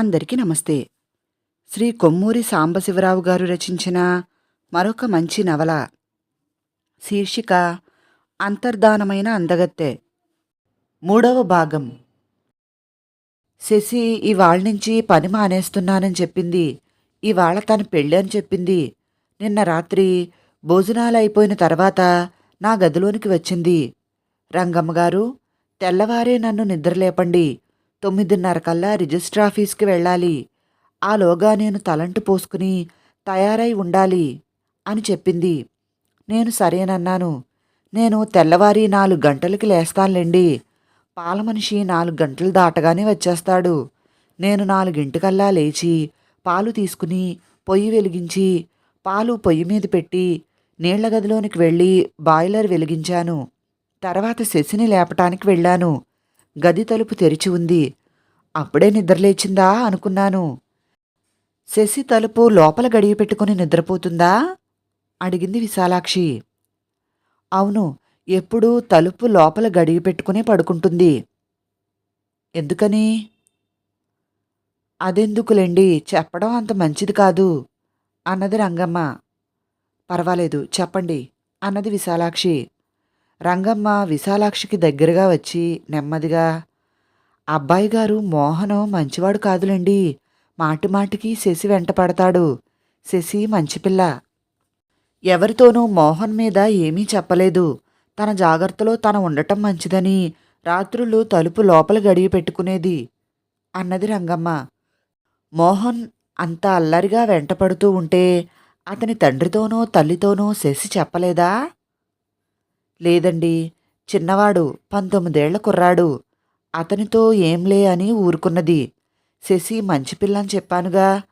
అందరికీ నమస్తే. శ్రీ కొమ్మూరి సాంబశివరావు గారు రచించిన మరొక మంచి నవల. శీర్షిక అంతర్ధానమైన అందగత్తె. మూడవ భాగం. శశి ఇవాళ నుంచి పని మానేస్తున్నానని చెప్పింది. ఇవాళ తన పెళ్ళి అని చెప్పింది. నిన్న రాత్రి భోజనాలు అయిపోయిన తర్వాత నా గదిలోనికి వచ్చింది. రంగమ్మ గారు తెల్లవారే నన్ను నిద్రలేపండి. తొమ్మిదిన్నర కల్లా రిజిస్టర్ ఆఫీస్కి వెళ్ళాలి. ఆలోగా నేను తలంటు పోసుకుని తయారై ఉండాలి అని చెప్పింది. నేను సరేనన్నాను. నేను తెల్లవారి నాలుగు గంటలకి లేస్తానులేండి. పాల మనిషి నాలుగు గంటలు దాటగానే వచ్చేస్తాడు. నేను నాలుగింటికల్లా లేచి పాలు తీసుకుని పొయ్యి వెలిగించి పాలు పొయ్యి మీద పెట్టి నీళ్ళ గదిలోనికి వెళ్ళి బాయిలర్ వెలిగించాను. తర్వాత శశిని లేపటానికి వెళ్ళాను. గది తలుపు తెరిచి ఉంది. అప్పుడే నిద్రలేచిందా అనుకున్నాను. శశి తలుపు లోపల గడియ పెట్టుకుని నిద్రపోతుందా? అడిగింది విశాలాక్షి. అవును ఎప్పుడూ తలుపు లోపల గడియ పెట్టుకుని పడుకుంటుంది. ఎందుకని? అదెందుకులేండి చెప్పడం అంత మంచిది కాదు అన్నది రంగమ్మ. పర్వాలేదు చెప్పండి అన్నది విశాలాక్షి. రంగమ్మ విశాలాక్షికి దగ్గరగా వచ్చి నెమ్మదిగా అబ్బాయి గారు మోహనం మంచివాడు కాదులండి. మాటిమాటికి శశి వెంట పడతాడు. శశి మంచిపిల్ల ఎవరితోనూ మోహన్ మీద ఏమీ చెప్పలేదు. తన జాగ్రత్తలో తన ఉండటం మంచిదని రాత్రులు తలుపు లోపల గడియ పెట్టుకునేది అన్నది రంగమ్మ. మోహన్ అంత అల్లరిగా వెంటపడుతూ ఉంటే అతని తండ్రితోనో తల్లితోనో శశి చెప్పలేదా? లేదండి. చిన్నవాడు పంతొమ్మిదేళ్ళ కుర్రాడు. అతనితో ఏంలే అని ఊరుకున్నది. శశి మంచి పిల్లని చెప్పానుగా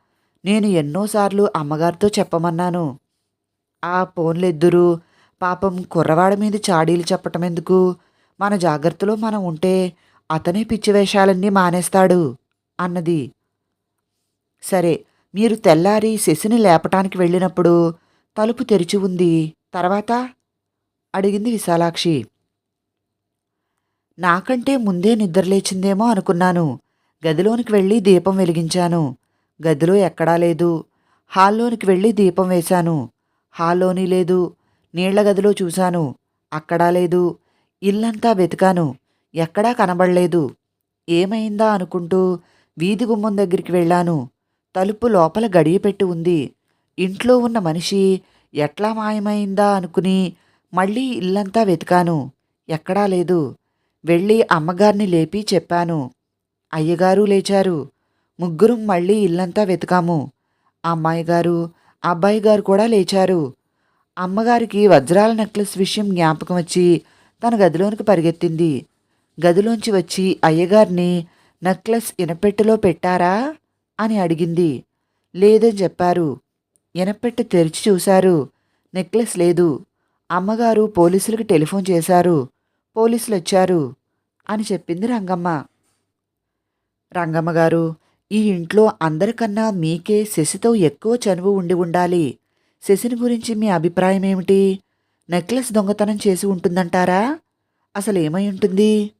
నేను ఎన్నోసార్లు అమ్మగారితో చెప్పమన్నాను. ఆ పోన్లెద్దురు పాపం కుర్రవాడి మీద చాడీలు చెప్పటం ఎందుకు మన జాగ్రత్తలో మనం ఉంటే అతనే పిచ్చి వేషాలన్నీ మానేస్తాడు అన్నది. సరే మీరు తెల్లారి శశిని లేపటానికి వెళ్ళినప్పుడు తలుపు తెరిచి ఉంది తర్వాత? అడిగింది విశాలాక్షి. నాకంటే ముందే నిద్రలేచిందేమో అనుకున్నాను. గదిలోనికి వెళ్ళి దీపం వెలిగించాను. గదిలో ఎక్కడా లేదు. హాల్లోనికి వెళ్ళి దీపం వేశాను. హాల్లోని లేదు. నీళ్ళ గదిలో చూశాను. అక్కడా లేదు. ఇల్లంతా వెతికాను. ఎక్కడా కనబడలేదు. ఏమైందా అనుకుంటూ వీధి గుమ్మం దగ్గరికి వెళ్ళాను. తలుపు లోపల గడియ పెట్టి ఉంది. ఇంట్లో ఉన్న మనిషి ఎట్లా మాయమైందా అనుకుని మళ్ళీ ఇల్లంతా వెతికాను. ఎక్కడా లేదు. వెళ్ళి అమ్మగారిని లేపి చెప్పాను. అయ్యగారు లేచారు. ముగ్గురం మళ్ళీ ఇల్లంతా వెతికాము. అమ్మాయి గారు అబ్బాయి గారు కూడా లేచారు. అమ్మగారికి వజ్రాల నెక్లెస్ విషయం జ్ఞాపకం వచ్చి తన గదిలోనికి పరిగెత్తింది. గదిలోంచి వచ్చి అయ్యగారిని నెక్లెస్ ఇనపెట్టెలో పెట్టారా అని అడిగింది. లేదని చెప్పారు. ఇనపెట్టె తెరిచి చూశారు. నెక్లెస్ లేదు. అమ్మగారు పోలీసులకు టెలిఫోన్ చేశారు. పోలీసులు వచ్చారు అని చెప్పింది రంగమ్మ. రంగమ్మ గారు ఈ ఇంట్లో అందరికన్నా మీకే శశితో ఎక్కువ చనువు ఉండి ఉండాలి. శశిని గురించి మీ అభిప్రాయం ఏమిటి? నెక్లెస్ దొంగతనం చేసి ఉంటుందంటారా? అసలు ఏమై ఉంటుంది?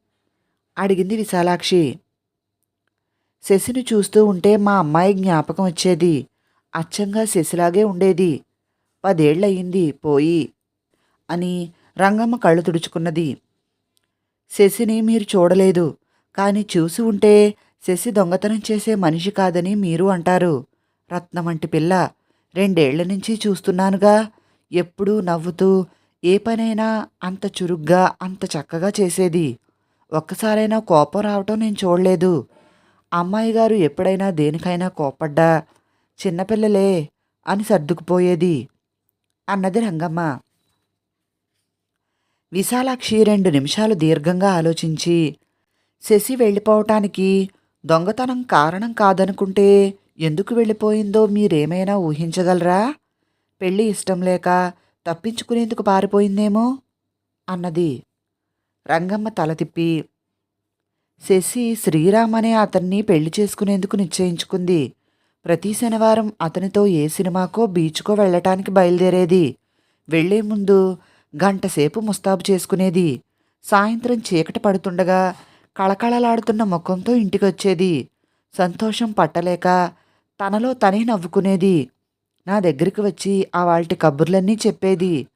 అడిగింది విశాలాక్షి. శశిని చూస్తూ ఉంటే మా అమ్మాయి జ్ఞాపకం వచ్చేది. అచ్చంగా శశిలాగే ఉండేది. పదేళ్ళయింది పోయి అని రంగమ్మ కళ్ళు తుడుచుకున్నది. శశిని మీరు చూడలేదు. కానీ చూసి ఉంటే శశి దొంగతనం చేసే మనిషి కాదని మీరు అంటారు. రత్నమంటి పిల్ల రెండేళ్ళ నుంచి చూస్తున్నానుగా. ఎప్పుడూ నవ్వుతూ ఏ పనైనా అంత చురుగ్గా అంత చక్కగా చేసేది. ఒక్కసారైనా కోపం రావటం నేను చూడలేదు. అమ్మాయి గారు ఎప్పుడైనా దేనికైనా కోపడ్డా? చిన్నపిల్లలే అని సర్దుకుపోయేది. అన్నది రంగమ్మ. విశాలాక్షి రెండు నిమిషాలు దీర్ఘంగా ఆలోచించి శశి వెళ్ళిపోవటానికి దొంగతనం కారణం కాదనుకుంటే ఎందుకు వెళ్ళిపోయిందో మీరేమైనా ఊహించగలరా? పెళ్ళి ఇష్టం లేక తప్పించుకునేందుకు పారిపోయిందేమో? అన్నది. రంగమ్మ తల తిప్పి శశి శ్రీరామ్ అనే అతన్ని పెళ్ళి చేసుకునేందుకు నిశ్చయించుకుంది. ప్రతి శనివారం అతనితో ఏ సినిమాకో బీచ్కో వెళ్ళటానికి బయలుదేరేది. వెళ్ళే ముందు గంటసేపు ముస్తాబు చేసుకునేది. సాయంత్రం చీకటి పడుతుండగా కళకళలాడుతున్న ముఖంతో ఇంటికొచ్చేది. సంతోషం పట్టలేక తనలో తనే నవ్వుకునేది. నా దగ్గరికి వచ్చి ఆ వాళ్ళ కబుర్లన్నీ చెప్పేది.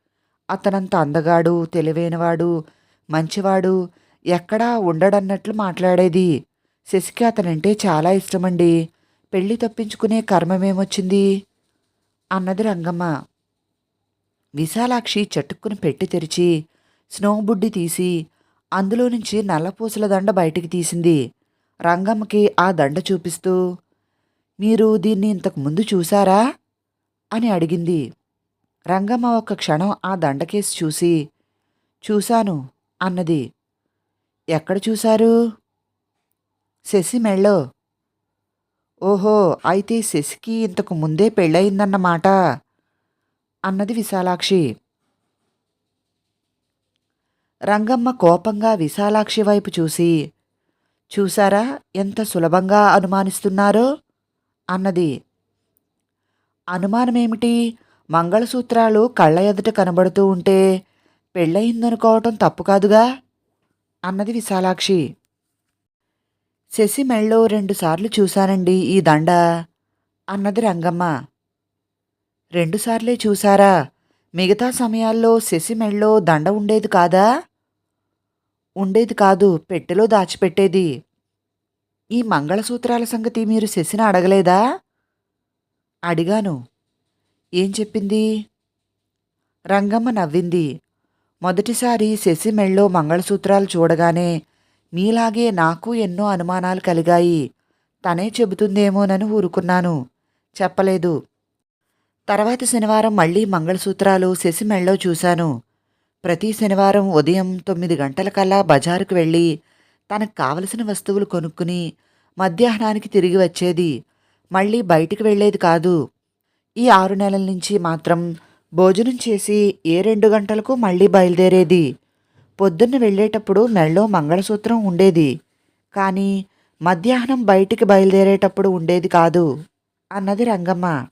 అతనంత అందగాడు తెలివైనవాడు మంచివాడు ఎక్కడా ఉండడన్నట్లు మాట్లాడేది. శశికి అతనంటే చాలా ఇష్టమండి. పెళ్ళి తప్పించుకునే కర్మమేమొచ్చింది? అన్నది రంగమ్మ. విశాలాక్షి చటుక్కుని పెట్టి తెరిచి స్నో బుడ్డి తీసి అందులో నుంచి నల్లపూసల దండ బయటికి తీసింది. రంగమ్మకి ఆ దండ చూపిస్తూ మీరు దీన్ని ఇంతకు ముందు చూసారా అని అడిగింది. రంగమ్మ ఒక్క క్షణం ఆ దండకేసి చూసి చూశాను అన్నది. ఎక్కడ చూశారు? శశి మెళ్ళో. ఓహో అయితే శశికి ఇంతకు ముందే పెళ్ళయిందన్నమాట. అన్నది విశాలాక్షి. రంగమ్మ కోపంగా విశాలాక్షి వైపు చూసి చూసారా ఎంత సులభంగా అనుమానిస్తున్నారో? అన్నది. అనుమానమేమిటి? మంగళసూత్రాలు కళ్ళ ఎదుట కనబడుతూ ఉంటే పెళ్ళయిందనుకోవటం తప్పు కాదుగా? అన్నది విశాలాక్షి. శశి మెళ్ళో రెండుసార్లు చూశానండి ఈ దండ అన్నది రంగమ్మ. రెండుసార్లే చూశారా? మిగతా సమయాల్లో శశిమెళ్ళో దండ ఉండేది కాదా? ఉండేది కాదు పెట్టెలో దాచిపెట్టేది. ఈ మంగళసూత్రాల సంగతి మీరు శశిని అడగలేదా? అడిగాను. ఏం చెప్పింది? రంగమ్మ నవ్వింది. మొదటిసారి శశి మెళ్ళో మంగళసూత్రాలు చూడగానే మీలాగే నాకు ఎన్నో అనుమానాలు కలిగాయి. తనే చెబుతుందేమోనని ఊరుకున్నాను. చెప్పలేదు. తర్వాత శనివారం మళ్ళీ మంగళసూత్రాలు శశిమెళ్ళో చూశాను. ప్రతి శనివారం ఉదయం తొమ్మిది గంటలకల్లా బజారుకు వెళ్ళి తనకు కావలసిన వస్తువులు కొనుక్కుని మధ్యాహ్నానికి తిరిగి వచ్చేది. మళ్ళీ బయటికి వెళ్ళేది కాదు. ఈ ఆరు నెలల నుంచి మాత్రం భోజనం చేసి ఏ రెండు గంటలకు మళ్ళీ బయలుదేరేది. పొద్దున్న వెళ్ళేటప్పుడు మెళ్ళో మంగళసూత్రం ఉండేది. కానీ మధ్యాహ్నం బయటికి బయలుదేరేటప్పుడు ఉండేది కాదు. అన్నది రంగమ్మ.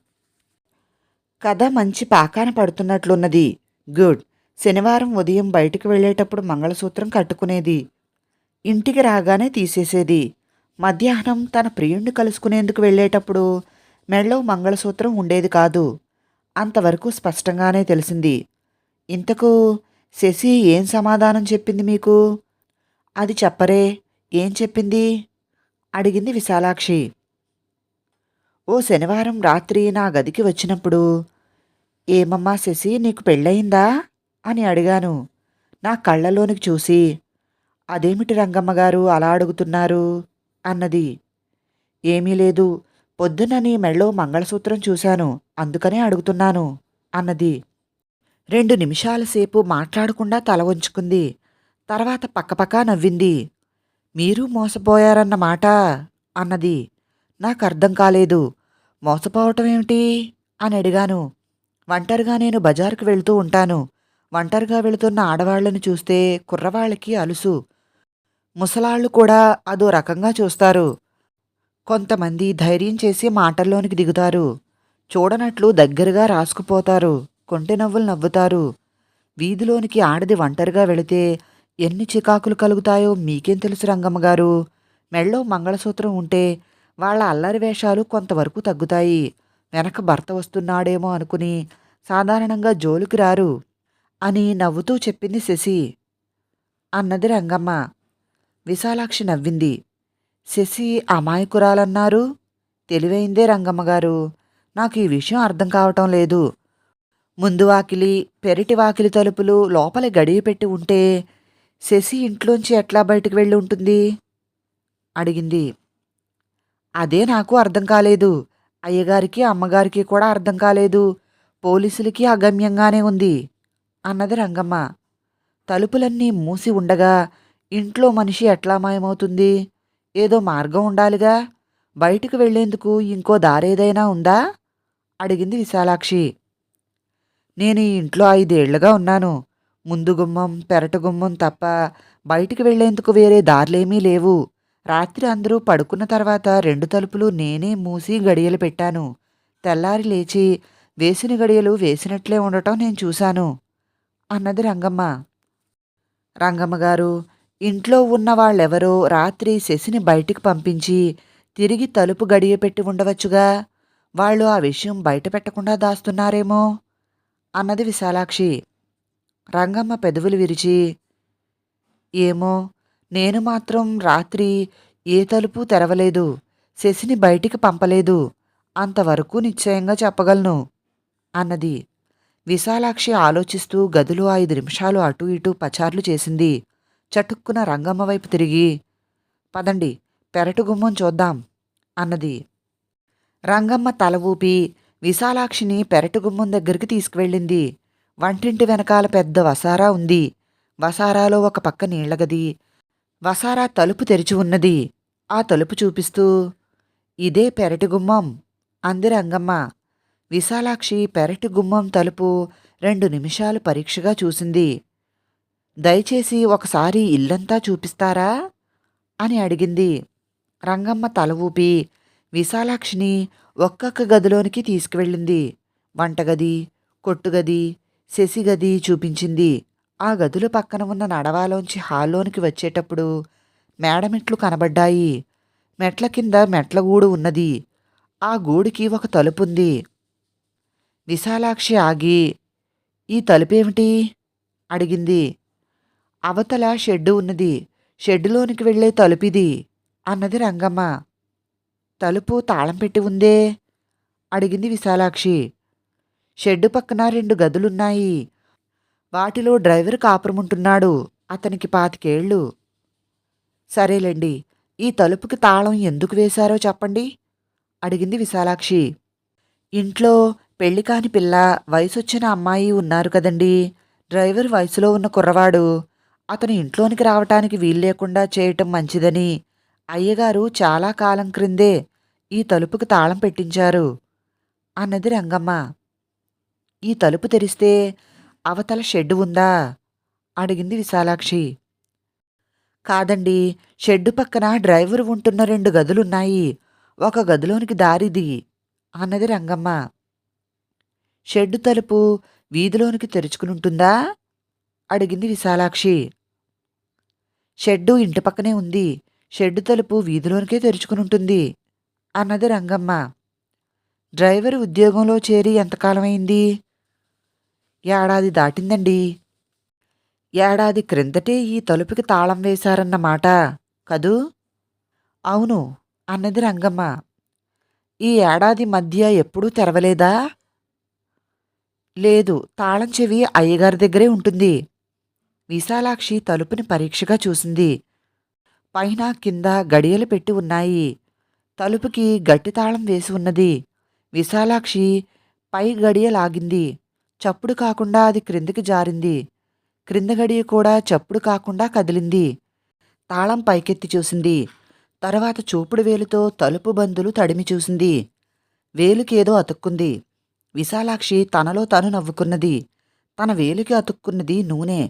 కథ మంచి పాకాన పడుతున్నట్లున్నది. గుడ్. శనివారం ఉదయం బయటికి వెళ్ళేటప్పుడు మంగళసూత్రం కట్టుకునేది. ఇంటికి రాగానే తీసేసేది. మధ్యాహ్నం తన ప్రియుణ్ణి కలుసుకునేందుకు వెళ్ళేటప్పుడు మెళ్ళో మంగళసూత్రం ఉండేది కాదు. అంతవరకు స్పష్టంగానే తెలిసింది. ఇంతకు శశి ఏం సమాధానం చెప్పింది మీకు? అది చెప్పరే. ఏం చెప్పింది? అడిగింది విశాలాక్షి. ఓ శనివారం రాత్రి నా గదికి వచ్చినప్పుడు ఏమమ్మా శశి నీకు పెళ్ళయిందా? అని అడిగాను. నా కళ్ళలోనికి చూసి అదేమిటి రంగమ్మగారు అలా అడుగుతున్నారు? అన్నది. ఏమీ లేదు. పొద్దున నీ మెళ్ళో మంగళసూత్రం చూశాను. అందుకనే అడుగుతున్నాను. అన్నది. రెండు నిమిషాల సేపు మాట్లాడకుండా తల ఉంచుకుంది తర్వాత పక్కపక్క నవ్వింది. మీరు మోసపోయారన్నమాట అన్నది. నాకు అర్థం కాలేదు. మోసపోవటం ఏమిటి? అని అడిగాను. ఒంటరిగా నేను బజారుకు వెళ్తూ ఉంటాను. ఒంటరిగా వెళుతున్న ఆడవాళ్ళను చూస్తే కుర్రవాళ్ళకి అలుసు. ముసలాళ్ళు కూడా అదో రకంగా చూస్తారు. కొంతమంది ధైర్యం చేసి మాటల్లోనికి దిగుతారు. చూడనట్లు దగ్గరగా రాసుకుపోతారు. కొంటె నవ్వులు నవ్వుతారు. వీధిలోనికి ఆడది ఒంటరిగా వెళితే ఎన్ని చికాకులు కలుగుతాయో మీకేం తెలుసు రంగమ్మగారు మెళ్ళో మంగళసూత్రం ఉంటే వాళ్ళ అల్లరి వేషాలు కొంతవరకు తగ్గుతాయి. వెనక భర్త వస్తున్నాడేమో అనుకుని సాధారణంగా జోలికి రారు అని నవ్వుతూ చెప్పింది శశి. అన్నది రంగమ్మ. విశాలాక్షి నవ్వింది. శశి అమాయకురాలన్నారు. తెలివైందే రంగమ్మగారు నాకు ఈ విషయం అర్థం కావటం లేదు. ముందు వాకిలి పెరటి వాకిలి తలుపులు లోపల గడియ పెట్టి ఉంటే శశి ఇంట్లోంచి ఎట్లా బయటకు వెళ్ళి ఉంటుంది? అడిగింది. అదే నాకు అర్థం కాలేదు. అయ్యగారికి అమ్మగారికి కూడా అర్థం కాలేదు. పోలీసులకి అగమ్యంగానే ఉంది. అన్నది రంగమ్మ. తలుపులన్నీ మూసి ఉండగా ఇంట్లో మనిషి ఎట్లా మాయమవుతుంది? ఏదో మార్గం ఉండాలిగా? బయటికి వెళ్ళేందుకు ఇంకో దారేదైనా ఉందా? అడిగింది విశాలాక్షి. నేను ఈ ఇంట్లో ఐదేళ్ళుగా ఉన్నాను. ముందు గుమ్మం పెరట గుమ్మం తప్ప బయటికి వెళ్ళేందుకు వేరే దారులేమీ లేవు. రాత్రి అందరూ పడుకున్న తర్వాత రెండు తలుపులు నేనే మూసి గడియలు పెట్టాను. తెల్లారి లేచి వేసిన గడియలు వేసినట్లే ఉండటం నేను చూశాను. అన్నది రంగమ్మ. రంగమ్మ గారు ఇంట్లో ఉన్న వాళ్ళెవరో రాత్రి శశిని బయటికి పంపించి తిరిగి తలుపు గడియ పెట్టి ఉండవచ్చుగా? వాళ్ళు ఆ విషయం బయట పెట్టకుండా దాస్తున్నారేమో? అన్నది విశాలాక్షి. రంగమ్మ పెదవులు విరిచి ఏమో? నేను మాత్రం రాత్రి ఏ తలుపు తెరవలేదు శశిని బయటికి పంపలేదు. అంతవరకు నిశ్చయంగా చెప్పగలను అన్నది. విశాలాక్షి ఆలోచిస్తూ గదిలో ఐదు నిమిషాలు అటూ ఇటూ పచార్లు చేసింది. చటుక్కున రంగమ్మ వైపు తిరిగి పదండి పెరటు గుమ్మం చూద్దాం అన్నది. రంగమ్మ తల ఊపి విశాలాక్షిని పెరటు గుమ్మం దగ్గరికి తీసుకువెళ్ళింది. వంటింటి వెనకాల పెద్ద వసారా ఉంది. వసారాలో ఒక పక్క నీళ్ళగది వసారా తలుపు తెరిచి ఉన్నది. ఆ తలుపు చూపిస్తూ ఇదే పెరటి గుమ్మం. అంది రంగమ్మ. విశాలాక్షి పెరటి గుమ్మం తలుపు రెండు నిమిషాలు పరీక్షగా చూసింది. దయచేసి ఒకసారి ఇల్లంతా చూపిస్తారా? అని అడిగింది. రంగమ్మ తల ఊపి విశాలాక్షిని ఒక్కొక్క గదిలోనికి తీసుకువెళ్ళింది. వంటగది కొట్టుగది శశిగది చూపించింది. ఆ గదుల పక్కన ఉన్న నడవాలోంచి హాల్లోనికి వచ్చేటప్పుడు మేడమెట్లు కనబడ్డాయి. మెట్ల కింద మెట్ల గూడు ఉన్నది. ఆ గూడికి ఒక తలుపుంది విశాలాక్షి ఆగి ఈ తలుపేమిటి? అడిగింది. అవతల షెడ్డు ఉన్నది. షెడ్డులోనికి వెళ్ళే తలుపిది అన్నది రంగమ్మ. తలుపు తాళం పెట్టి ఉందే? అడిగింది విశాలాక్షి. షెడ్డు పక్కన రెండు గదులున్నాయి. వాటిలో డ్రైవర్ కాపురముంటున్నాడు. అతనికి పాతికేళ్ళు. సరేలేండి ఈ తలుపుకి తాళం ఎందుకు వేశారో చెప్పండి? అడిగింది విశాలాక్షి. ఇంట్లో పెళ్ళి కాని పిల్ల వయసొచ్చిన అమ్మాయి ఉన్నారు కదండి. డ్రైవర్ వయసులో ఉన్న కుర్రవాడు. అతను ఇంట్లోనికి రావటానికి వీల్లేకుండా చేయటం మంచిదని. అయ్యగారు చాలా కాలం క్రిందే ఈ తలుపుకి తాళం పెట్టించారు. అన్నది రంగమ్మ. ఈ తలుపు తెరిస్తే అవతల షెడ్డు ఉందా? అడిగింది విశాలాక్షి. కాదండి షెడ్డు పక్కన డ్రైవర్ ఉంటున్న రెండు గదులున్నాయి. ఒక గదిలోనికి దారిది అన్నది రంగమ్మ. షెడ్డు తలుపు వీధిలోనికి తెరుచుకునుంటుందా? అడిగింది విశాలాక్షి. షెడ్డు ఇంటి పక్కనే ఉంది. షెడ్డు తలుపు వీధిలోనికే తెరుచుకునుంటుంది అన్నది రంగమ్మ. డ్రైవర్ ఉద్యోగంలో చేరి ఎంతకాలమైంది? ఏడాది దాటిందండి. ఏడాది క్రిందటే ఈ తలుపుకి తాళం వేశారన్నమాట కదూ? అవును అన్నది రంగమ్మ. ఈ ఏడాది మధ్య ఎప్పుడూ తెరవలేదా? లేదు తాళం చెవి అయ్యగారి దగ్గరే ఉంటుంది. విశాలాక్షి తలుపుని పరీక్షగా చూసింది. పైన కింద గడియలు పెట్టి ఉన్నాయి. తలుపుకి గట్టి తాళం వేసి ఉన్నది. విశాలాక్షి పై గడియ లాగింది. చప్పుడు కాకుండా అది క్రిందికి జారింది. క్రింద గడియ కూడా చప్పుడు కాకుండా కదిలింది. తాళం పైకెత్తి చూసింది. తర్వాత చూపుడు వేలుతో తలుపు బందులు తడిమి చూసింది. వేలుకేదో అతుక్కుంది. విశాలాక్షి తనలో తను నవ్వుకున్నది. తన వేలుకి అతుక్కున్నది నూనె.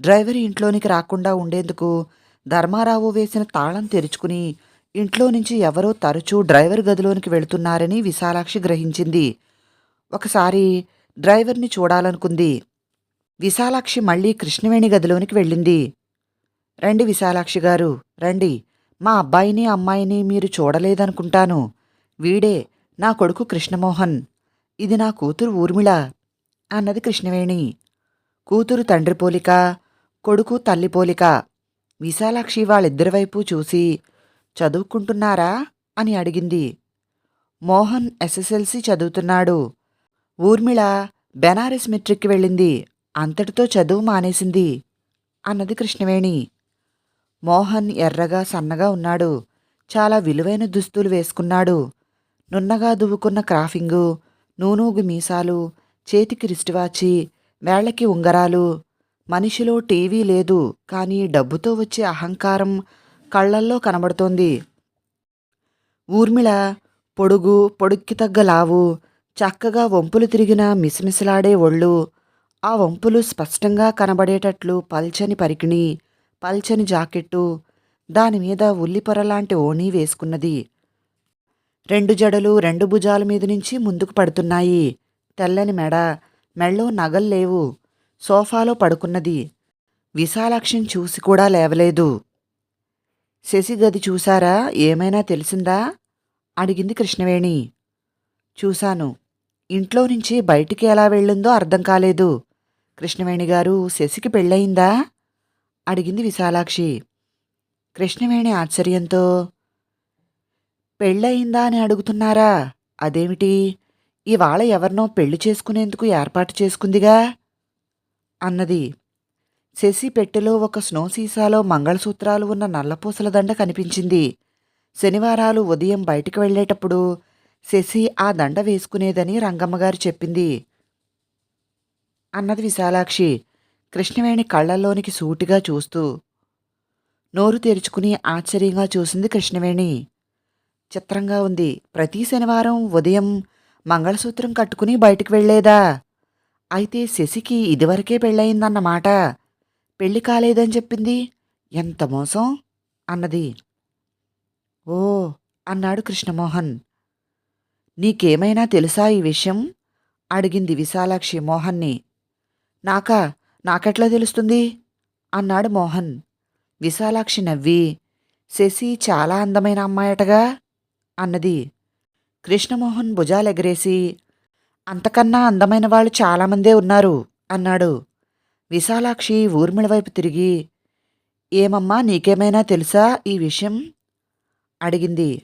డ్రైవర్ ఇంట్లోనికి రాకుండా ఉండేందుకు ధర్మారావు వేసిన తాళం తెరుచుకుని ఇంట్లో నుంచి ఎవరో తరచూ డ్రైవర్ గదిలోనికి వెళుతున్నారని విశాలాక్షి గ్రహించింది. ఒకసారి డ్రైవర్ని చూడాలనుకుంది. విశాలాక్షి మళ్ళీ కృష్ణవేణి గదిలోనికి వెళ్ళింది. రండి విశాలాక్షి గారు రండి. మా అబ్బాయిని అమ్మాయిని మీరు చూడలేదనుకుంటాను. వీడే నా కొడుకు కృష్ణమోహన్. ఇది నా కూతురు ఊర్మిళ అన్నది కృష్ణవేణి. కూతురు తండ్రి పోలిక కొడుకు తల్లి పోలిక. విశాలాక్షి వాళ్ళిద్దరి వైపు చూసి చదువుకుంటున్నారా? అని అడిగింది. మోహన్ ఎస్ఎస్ఎల్సి చదువుతున్నాడు. ఊర్మిళ బెనారస్ మెట్రిక్కి వెళ్ళింది. అంతటితో చదువు మానేసింది అన్నది కృష్ణవేణి. మోహన్ ఎర్రగా సన్నగా ఉన్నాడు. చాలా విలువైన దుస్తులు వేసుకున్నాడు. నున్నగా దువ్వుకున్న క్రాఫింగు నూనూగు మీసాలు చేతికి రిస్టివాచి వేళ్ళకి ఉంగరాలు. మనిషిలో టీవీ లేదు కానీ డబ్బుతో వచ్చే అహంకారం కళ్ళల్లో కనబడుతోంది. ఊర్మిళ పొడుగు పొడుక్కి తగ్గ లావు చక్కగా వంపులు తిరిగిన మిసమిసలాడే ఒళ్ళు. ఆ వంపులు స్పష్టంగా కనబడేటట్లు పల్చని పరికిణి పల్చని జాకెట్టు దానిమీద ఉల్లిపొరలాంటి ఓణీ వేసుకున్నది. రెండు జడలు రెండు భుజాల మీద నుంచి ముందుకు పడుతున్నాయి. తెల్లని మెడ మెళ్ళో నగల్లేవు సోఫాలో పడుకున్నది. విశాలాక్షిని చూసి కూడా లేవలేదు. శశి గది చూసారా ఏమైనా తెలిసిందా? అడిగింది కృష్ణవేణి. చూశాను. ఇంట్లో నుంచి బయటికి ఎలా వెళ్ళిందో అర్థం కాలేదు. కృష్ణవేణి గారు శశికి పెళ్ళయిందా? అడిగింది విశాలాక్షి. కృష్ణవేణి ఆశ్చర్యంతో పెళ్ళయిందా అని అడుగుతున్నారా? అదేమిటి? ఇవాళ ఎవరినో పెళ్ళి చేసుకునేందుకు ఏర్పాటు చేసుకుందిగా? అన్నది. శశి పెట్టెలో ఒక స్నో సీసాలో మంగళసూత్రాలు ఉన్న నల్లపూసల దండ కనిపించింది. శనివారాలు ఉదయం బయటికి వెళ్ళేటప్పుడు శశి ఆ దండ వేసుకునేదని రంగమ్మగారు చెప్పింది. అన్నది విశాలాక్షి కృష్ణవేణి కళ్ళల్లోనికి సూటిగా చూస్తూ. నోరు తెరుచుకుని ఆశ్చర్యంగా చూసింది కృష్ణవేణి. చిత్రంగా ఉంది. ప్రతి శనివారం ఉదయం మంగళసూత్రం కట్టుకుని బయటికి వెళ్ళేదా అయితే శశికి ఇదివరకే పెళ్ళయిందన్నమాట. పెళ్ళి కాలేదని చెప్పింది. ఎంత మోసం? అన్నది. ఓ అన్నాడు కృష్ణమోహన్. నీకేమైనా తెలుసా ఈ విషయం? అడిగింది విశాలాక్షి మోహన్ని. నాకా నాకెట్లా తెలుస్తుంది? అన్నాడు మోహన్. విశాలాక్షి నవ్వి శశి చాలా అందమైన అమ్మాయటగా? అన్నది. కృష్ణమోహన్ భుజాలెగరేసి అంతకన్నా అందమైన వాళ్ళు చాలామందే ఉన్నారు అన్నాడు. విశాలాక్షి ఊర్మిళ వైపు తిరిగి ఏమమ్మా నీకేమైనా తెలుసా ఈ విషయం? అడిగింది.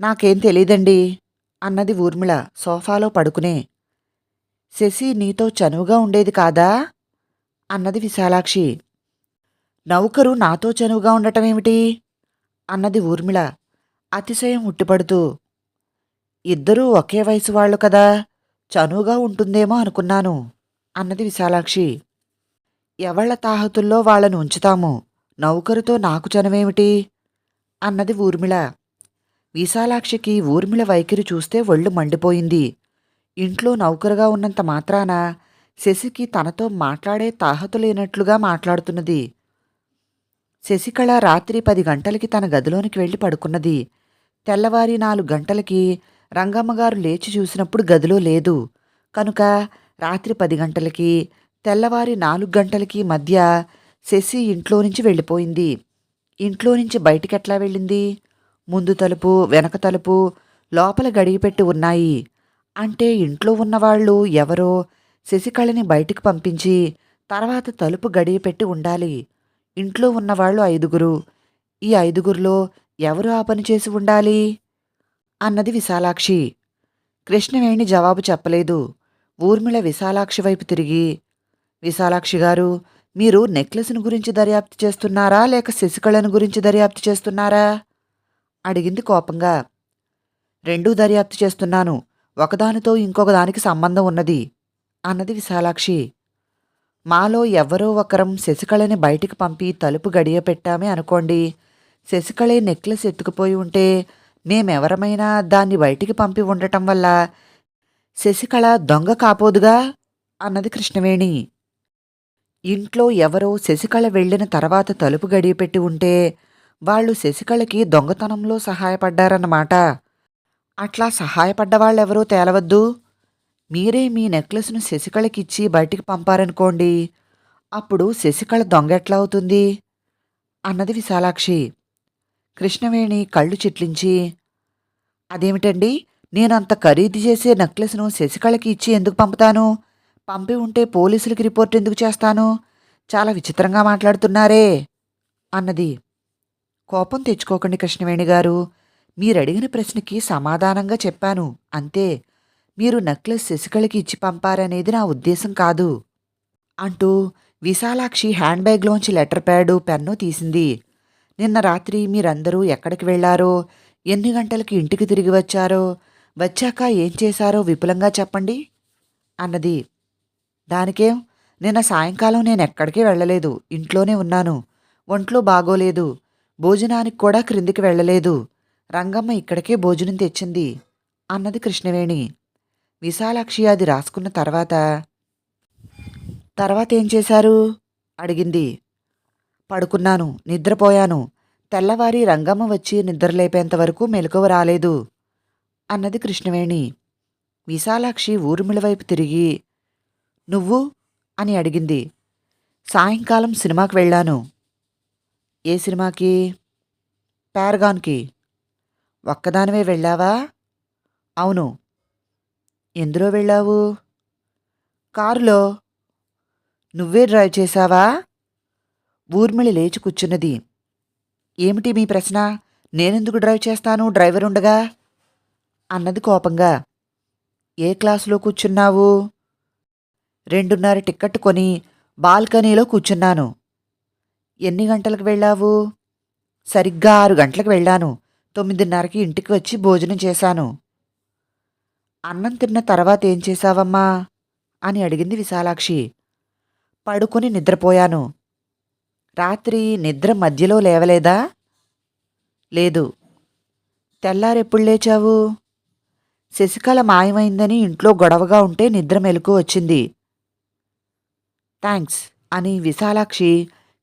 నాకేం తెలీదండి. అన్నది ఊర్మిళ సోఫాలో పడుకునే. శశి నీతో చనువుగా ఉండేది కాదా? అన్నది విశాలాక్షి. నౌకరు నాతో చనువుగా ఉండటమేమిటి? అన్నది ఊర్మిళ అతిశయం ఉట్టిపడుతూ. ఇద్దరూ ఒకే వయసు వాళ్ళు కదా చనువుగా ఉంటుందేమో అనుకున్నాను అన్నది విశాలాక్షి. ఎవళ్ళ తాహతుల్లో వాళ్ళను ఉంచుతాము? నౌకరుతో నాకు చనువేమిటి? అన్నది ఊర్మిళ. విశాలాక్షికి ఊర్మిళ వైఖరి చూస్తే ఒళ్ళు మండిపోయింది. ఇంట్లో నౌకరుగా ఉన్నంత మాత్రాన శశికి తనతో మాట్లాడే తాహతు లేనట్లుగా మాట్లాడుతున్నది. శశికళ రాత్రి పది గంటలకి తన గదిలోనికి వెళ్ళి పడుకున్నది. తెల్లవారి నాలుగు గంటలకి రంగమ్మగారు లేచి చూసినప్పుడు గదిలో లేదు. కనుక రాత్రి పది గంటలకి తెల్లవారి నాలుగు గంటలకి మధ్య శశి ఇంట్లో నుంచి వెళ్ళిపోయింది. ఇంట్లో నుంచి బయటికెట్లా వెళ్ళింది? ముందు తలుపు వెనక తలుపు లోపల గడిగిపెట్టి ఉన్నాయి. అంటే ఇంట్లో ఉన్నవాళ్ళు ఎవరో శశికళని బయటికి పంపించి తర్వాత తలుపు గడియపెట్టి ఉండాలి. ఇంట్లో ఉన్నవాళ్ళు ఐదుగురు. ఈ ఐదుగురిలో ఎవరు ఆ పని చేసి ఉండాలి? అన్నది విశాలాక్షి. కృష్ణవేణి జవాబు చెప్పలేదు. ఊర్మిళ విశాలాక్షి వైపు తిరిగి విశాలాక్షి గారు మీరు నెక్లెస్ను గురించి దర్యాప్తు చేస్తున్నారా? లేక శశికళను గురించి దర్యాప్తు చేస్తున్నారా? అడిగింది కోపంగా. రెండూ దర్యాప్తు చేస్తున్నాను. ఒకదానితో ఇంకొక దానికి సంబంధం ఉన్నది అన్నది విశాలాక్షి. మాలో ఎవ్వరో ఒకరం శశికళని బయటికి పంపి తలుపు గడియ పెట్టామే అనుకోండి. శశికళే నెక్లెస్ ఎత్తుకుపోయి ఉంటే మేమెవరమైనా దాన్ని బయటికి పంపి ఉండటం వల్ల శశికళ దొంగ కాపోదుగా? అన్నది కృష్ణవేణి. ఇంట్లో ఎవరో శశికళ వెళ్ళిన తర్వాత తలుపు గడియపెట్టి ఉంటే వాళ్ళు శశికళకి దొంగతనంలో సహాయపడ్డారన్నమాట. అట్లా సహాయపడ్డవాళ్ళెవరో తేలవద్దు. మీరే మీ నెక్లెస్ను శశికళకిచ్చి బయటికి పంపారనుకోండి. అప్పుడు శశికళ దొంగ ఎట్లా అవుతుంది? అన్నది విశాలాక్షి. కృష్ణవేణి కళ్ళు చిట్లించి అదేమిటండి? నేనంత ఖరీదు చేసే నెక్లెస్ను శశికళకి ఇచ్చి ఎందుకు పంపుతాను? పంపి ఉంటే పోలీసులకి రిపోర్ట్ ఎందుకు చేస్తాను? చాలా విచిత్రంగా మాట్లాడుతున్నారే అన్నది. కోపం తెచ్చుకోకండి కృష్ణవేణి గారు. మీరడిగిన ప్రశ్నకి సమాధానంగా చెప్పాను. అంతే. మీరు నక్లెస్ శశికళకి ఇచ్చి పంపారనేది నా ఉద్దేశం కాదు. అంటూ విశాలాక్షి హ్యాండ్ బ్యాగ్లోంచి లెటర్ ప్యాడు పెన్ను తీసింది. నిన్న రాత్రి మీరందరూ ఎక్కడికి వెళ్ళారో ఎన్ని గంటలకి ఇంటికి తిరిగి వచ్చారో వచ్చాక ఏం చేశారో విపులంగా చెప్పండి. అన్నది. దానికేం? నిన్న సాయంకాలం నేను ఎక్కడికి వెళ్ళలేదు. ఇంట్లోనే ఉన్నాను. ఒంట్లో బాగోలేదు. భోజనానికి కూడా క్రిందికి వెళ్ళలేదు. రంగమ్మ ఇక్కడికే భోజనం తెచ్చింది. అన్నది కృష్ణవేణి. విశాలాక్షి అది రాసుకున్న తర్వాత తర్వాత ఏం చేశారు? అడిగింది. పడుకున్నాను నిద్రపోయాను. తెల్లవారి రంగమ్మ వచ్చి నిద్రలేపేంత వరకు మెలకువ రాలేదు. అన్నది కృష్ణవేణి. విశాలాక్షి ఊర్మిళ వైపు తిరిగి నువ్వు? అని అడిగింది. సాయంకాలం సినిమాకి వెళ్ళాను. ఏ సినిమాకి? పారగాన్కి. ఒక్కదానివే వెళ్ళావా? అవును. ఎందులో వెళ్ళావు? కారులో. నువ్వే డ్రైవ్ చేశావా? ఊర్మిళి లేచి కూర్చున్నది. ఏమిటి మీ ప్రశ్న? నేనెందుకు డ్రైవ్ చేస్తాను? డ్రైవర్ ఉండగా? అన్నది కోపంగా. ఏ క్లాసులో కూర్చున్నావు? రెండున్నర టిక్కెట్ కొని బాల్కనీలో కూర్చున్నాను. ఎన్ని గంటలకు వెళ్ళావు? సరిగ్గా ఆరు గంటలకు వెళ్ళాను. తొమ్మిదిన్నరకి ఇంటికి వచ్చి భోజనం చేశాను. అన్నం తిన్న తర్వాత ఏం చేశావమ్మా? అని అడిగింది విశాలాక్షి. పడుకుని నిద్రపోయాను. రాత్రి నిద్ర మధ్యలో లేవలేదా? లేదు. తెల్లారెప్పుడు లేచావు? శశికళ మాయమైందని ఇంట్లో గొడవగా ఉంటే నిద్ర మెలకు వచ్చింది. థ్యాంక్స్ అని విశాలాక్షి